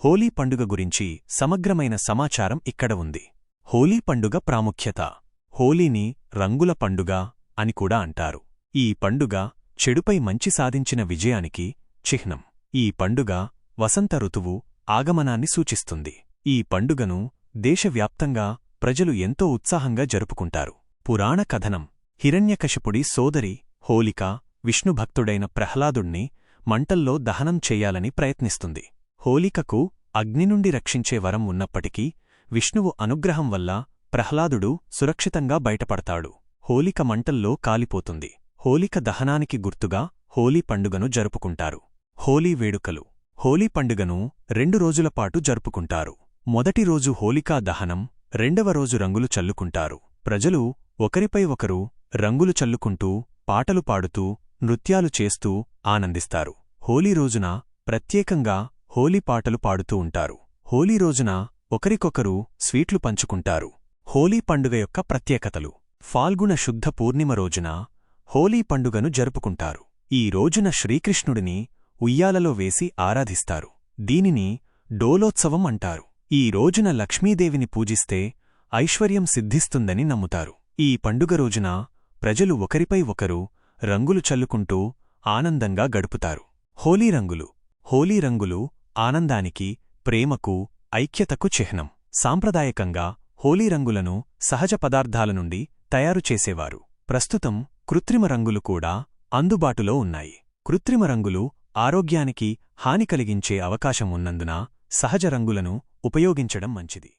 హోలీ పండుగ గురించి సమగ్రమైన సమాచారం ఇక్కడ ఉంది. హోలీ పండుగ ప్రాముఖ్యత. హోలీని రంగుల పండుగ అని కూడా అంటారు. ఈ పండుగ చెడుపై మంచి సాధించిన విజయానికి చిహ్నం. ఈ పండుగ వసంత ఋతువు ఆగమనాన్ని సూచిస్తుంది. ఈ పండుగను దేశవ్యాప్తంగా ప్రజలు ఎంతో ఉత్సాహంగా జరుపుకుంటారు. పురాణ కథనం. హిరణ్యకశిపుడి సోదరి హోలిక విష్ణుభక్తుడైన ప్రహ్లాదుణ్ణి మంటల్లో దహనం చెయ్యాలని ప్రయత్నిస్తుంది. హోలికకు అగ్ని నుండి రక్షించే వరం ఉన్నప్పటికీ విష్ణువు అనుగ్రహం వల్ల ప్రహ్లాదుడు సురక్షితంగా బయటపడతాడు. హోలిక మంటల్లో కాలిపోతుంది. హోలిక దహనానికి గుర్తుగా హోలీ పండుగను జరుపుకుంటారు. హోలీ వేడుకలు. హోలీ పండుగను రెండు రోజులపాటు జరుపుకుంటారు. మొదటి రోజు హోలికా దహనం రెండవ రోజు రంగులు చల్లుకుంటారు. ప్రజలు ఒకరిపై ఒకరు రంగులు చల్లుకుంటూ పాటలు పాడుతూ నృత్యాలు చేస్తూ ఆనందిస్తారు. హోలీ రోజున ప్రత్యేకంగా హోలీ పాటలు పాడుతూ ఉంటారు. హోలీ రోజున ఒకరికొకరు స్వీట్లు పంచుకుంటారు. హోలీ పండుగ యొక్క ప్రత్యేకతలు. ఫాల్గుణ శుద్ధ పూర్ణిమ రోజున హోలీ పండుగను జరుపుకుంటారు. ఈ రోజున శ్రీకృష్ణుడిని ఉయ్యాలలో వేసి ఆరాధిస్తారు. దీనిని డోలోత్సవం అంటారు. ఈ రోజున లక్ష్మీదేవిని పూజిస్తే ఐశ్వర్యం సిద్ధిస్తుందని నమ్ముతారు. ఈ పండుగ రోజున ప్రజలు ఒకరిపై ఒకరు రంగులు చల్లుకుంటూ ఆనందంగా గడుపుతారు. హోలీ రంగులు. హోలీ రంగులు ఆనందానికి ప్రేమకు ఐక్యతకు చిహ్నం. సాంప్రదాయకంగా హోలీ రంగులను సహజ పదార్థాల నుండి తయారు చేసేవారు. ప్రస్తుతం కృత్రిమ రంగులు కూడా అందుబాటులో ఉన్నాయి. కృత్రిమ రంగులు ఆరోగ్యానికి హాని కలిగించే అవకాశం ఉన్నందున సహజ రంగులను ఉపయోగించడం మంచిది.